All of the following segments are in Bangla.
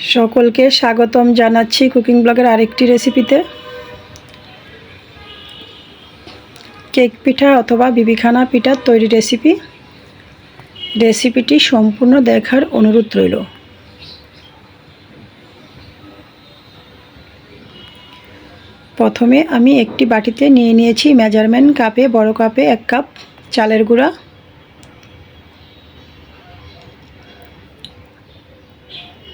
সকলকে স্বাগতম জানাচ্ছি কুকিং ব্লগের আরেকটি রেসিপিতে। কেক পিঠা অথবা বিবিখানা পিঠার তৈরি রেসিপি। রেসিপিটি সম্পূর্ণ দেখার অনুরোধ রইল। প্রথমে আমি একটি বাটিতে নিয়ে নিয়েছি মেজারমেন্ট কাপে, বড় কাপে এক কাপ চালের গুঁড়া।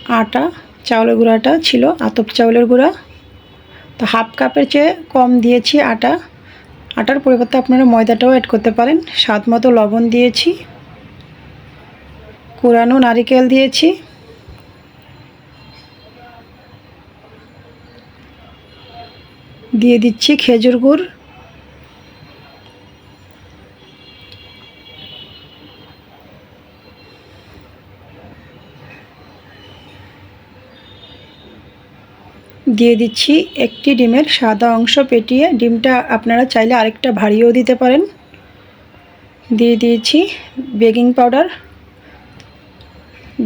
আটা, চাউলের গুঁড়াটা ছিল, আতপ চাউলের গুঁড়া। তো হাফ কাপের চেয়ে কম দিয়েছি আটা। আটার পরিবর্তে আপনারা ময়দাটাও অ্যাড করতে পারেন। স্বাদ মতো লবণ দিয়েছি। কোরানো নারিকেল দিয়েছি। দিয়ে দিচ্ছি খেজুর গুড়। দিয়ে দিচ্ছি একটি ডিমের সাদা অংশ পেটিয়ে। ডিমটা আপনারা চাইলে আরেকটা ভারিয়েও দিতে পারেন। দিয়ে দিয়েছি বেকিং পাউডার।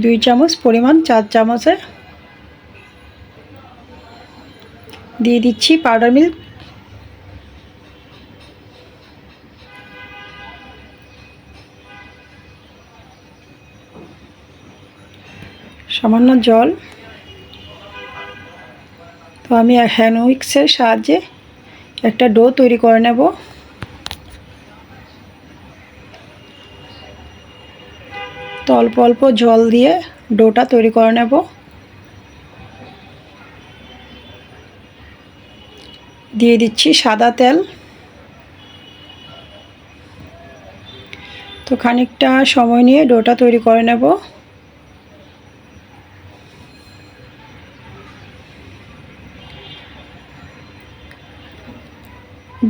দুই চামচ পরিমাণ চার চামচে। দিয়ে দিচ্ছি পাউডার মিল্ক। সামান্য জল। তো আমি হ্যান্ড উইক্সের সাহায্যে একটা ডো তৈরি করে নেব। তো অল্প অল্প জল দিয়ে ডোটা তৈরি করে নেব। দিয়ে দিচ্ছি সাদা তেল। তো খানিকটা সময় নিয়ে ডোটা তৈরি করে নেব।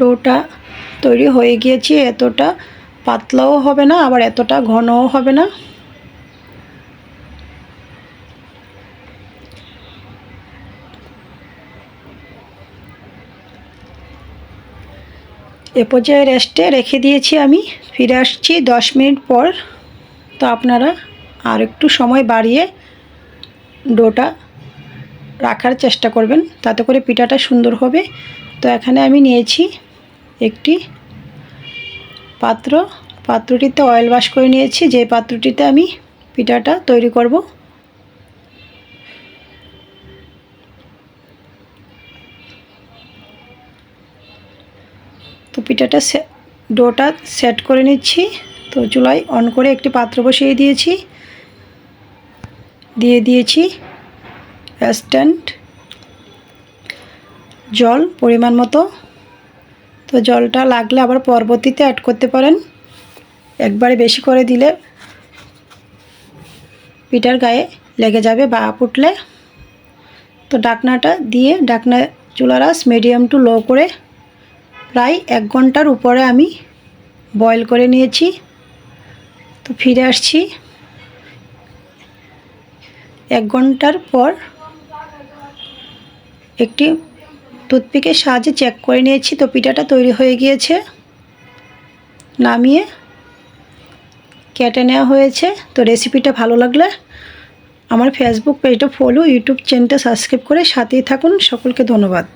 ডোটা তৈরি হয়ে গিয়েছে, এতটা পাতলাও হবে না, আবার এতটা ঘনও হবে না। এ পর্যায়ে রেস্টে রেখে দিয়েছি আমি, ফিরে আসছি দশ মিনিট পর। তো আপনারা আর একটু সময় বাড়িয়ে ডোটা রাখার চেষ্টা করবেন, তাতে করে পিঠাটা সুন্দর হবে। তো এখানে আমি নিয়েছি একটি পাত্র। পাত্রটিতে অয়েল ওয়াশ করে নিয়েছি। যে পাত্রটিতে আমি পিঠাটা তৈরি করব। তো পিঠাটা ডোটা সেট করে নিচ্ছি। তো চুলায় অন করে একটি পাত্র বসিয়ে দিয়েছি। দিয়ে দিয়েছি স্ট্যান্ড জল পরিমাণ মতো। তো জলটা লাগলে আবার পরবর্তীতে অ্যাড করতে পারেন। একবারে বেশি করে দিলে পিঠার গায়ে লেগে যাবে বা ফুটলে তো ডাকনাটা দিয়ে ডাকনা চুলারাস মিডিয়াম টু লো করে প্রায় এক ঘণ্টার উপরে আমি বয়েল করে নিয়েছি। তো ফিরে আসছি। এক ঘণ্টার পর একটি টুথপিকের সাহায্যে চেক করে নিয়েছি, তো পিঠাটা তৈরি হয়ে গিয়েছে। নামিয়ে কেটে নেওয়া হয়েছে, তো রেসিপিটা ভালো লাগলে আমার ফেসবুক পেজটা ফলো ইউটিউব চ্যানেলটা সাবস্ক্রাইব করে সাথেই থাকুন। সকলকে ধন্যবাদ।